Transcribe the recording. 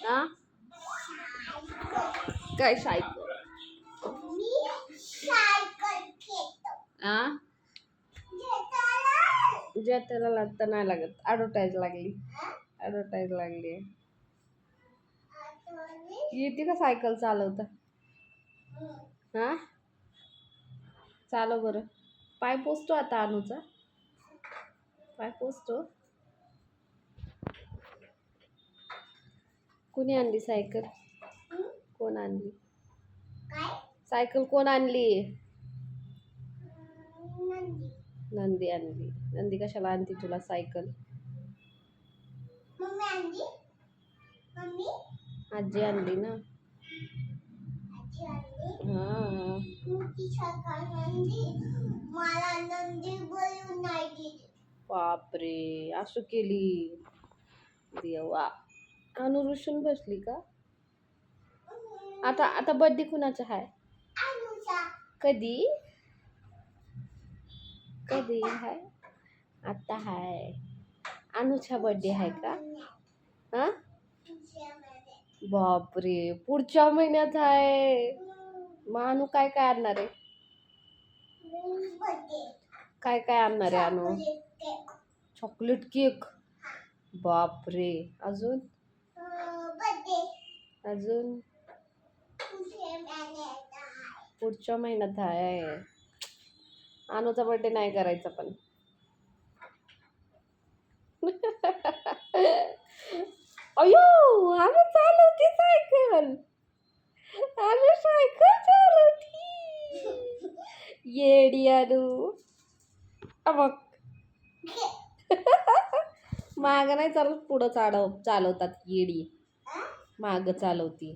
हा काय सायकल मी सायकल घेतो हा घेताना ज्या त्याला लागतं नाही लागत. ॲडव्हर्टाईज लागली. ॲडव्हर्टाईज लागली. येते का सायकल चालवता? हा? चालव बरं. पाय पोचतो आता अनुचा. पाय पोचतो. कोणी आणली सायकल? कोण आणली? सायकल कोण आणली? नंदी. नंदी आणली. नंदी कशाला आणते तुला सायकल? मम्मी आणली. मम्मी? आजी आणली ना. हा. बापरे असं केली. देवा. अनु रुसून बसली का? आता आता बर्थडे कुणाचा आहे कधी? कधी आहे आता आहे अनुचा बर्थडे आहे का? हा? बापरे पुढच्या महिन्यात आहे मग अनु काय काय आणणार आहे? काय काय आणणार आहे अनु? Chocolate cake. बापरे अजून? अजून? पुढच्या महिन्यात आहे. अनुचा बर्थडे नाही करायचा पण. अयो आम्ही चालवती सायकल. अनु सायकल चालवती येडी अनु. बघ. माग नाही चालत पुढं चालव चालवतात येडी. मागं चालवती.